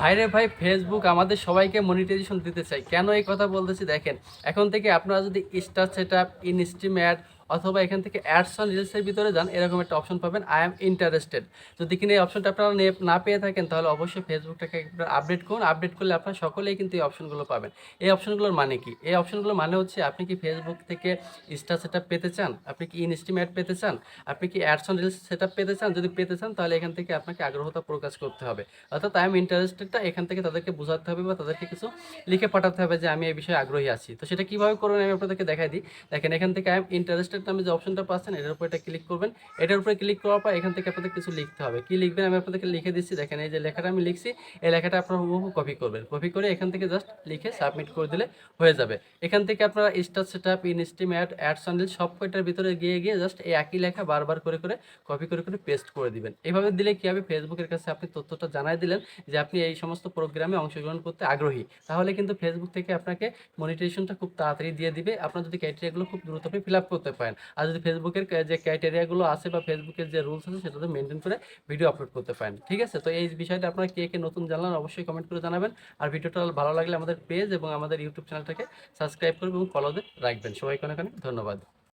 ভাইরে ভাই ফেসবুক আমাদের সবাইকে মনিটাইজেশন দিতে চাই কেন এই কথা বলতেছি দেখেন, এখন থেকে আপনারা যদি star set up instream ad অথবা এখান থেকে অ্যাডস অন রিলসের ভিতরে যান, এরকম একটা অপশন পাবেন। আই এম ইন্টারেস্টেড যদি কিনা এই অপশনটা আপনারা না পেয়ে থাকেন, তাহলে অবশ্যই ফেসবুকটাকে আপডেট করুন। আপডেট করলে আপনারা সকলেই কিন্তু এই অপশনগুলো পাবেন। এই অপশনগুলোর মানে কি? এই অপশনগুলোর মানে হচ্ছে, আপনি কি ফেসবুক থেকে স্টার সেট পেতে চান? আপনি কি ইনস্ট্রিম অ্যাড পেতে চান? আপনি কি অ্যাডস অন রিলস সেট পেতে চান? যদি পেতে চান, তাহলে এখান থেকে আপনাকে আগ্রহতা প্রকাশ করতে হবে। অর্থাৎ আই এম ইন্টারেস্টেডটা এখান থেকে তাদেরকে বোঝাতে হবে বা তাদেরকে কিছু লিখে পাঠাতে হবে যে আমি এই বিষয়ে আগ্রহী আছি। তো সেটা কীভাবে করবেন আমি আপনাদেরকে দেখাই দিই। দেখেন, এখান থেকে আই এম ইন্টারেস্টেড নামে যে অপশনটা পাচ্ছেন, এটার উপর এটা ক্লিক করবেন। এটার উপরে ক্লিক করার পর এখান থেকে আপনাদের কিছু লিখতে হবে। কি লিখবেন? আমি আপনাদেরকে লিখে দিচ্ছি। দেখেন, এই যে লেখাটা আমি লিখছি, এই লেখাটা আপনারা হুবহু কপি করবেন। কপি করে এখান থেকে জাস্ট লিখে সাবমিট করে দিলে হয়ে যাবে। এখান থেকে আপনারা star set up instream ad ad sandal সব কয়টার ভিতরে গিয়ে গিয়ে জাস্ট এই একই লেখা বারবার করে করে কপি করে করে পেস্ট করে দিবেন। এইভাবে দিলে কি হবে? ফেসবুকের কাছে আপনি তথ্যটা জানাই দিলেন যে আপনি এই সমস্ত প্রোগ্রামে অংশগ্রহণ করতে আগ্রহী। তাহলে কিন্তু ফেসবুক থেকে আপনাকে মনিটাইজেশনটা খুব তাড়াতাড়ি দিয়ে দিবে। আপনার যদি ক্রাইটেরিয়াগুলো খুব দ্রুত ফিল আপ করতে পারেন। আর যদি ফেসবুকের যে ক্রাইটেরিয়াগুলো আছে বা ফেসবুকের যে রুলস আছে সেটাতে মেনটেন করে ভিডিও আপলোড করতে পারেন। ঠিক আছে? তো এই বিষয়টা আপনারা কে কে নতুন জানলেন অবশ্যই কমেন্ট করে জানাবেন। আর ভিডিওটা ভালো লাগলে আমাদের পেজ এবং আমাদের ইউটিউব চ্যানেলটাকে সাবস্ক্রাইব করবেন এবং ফলোতে রাখবেন। সবাইকে অনেক অনেক ধন্যবাদ।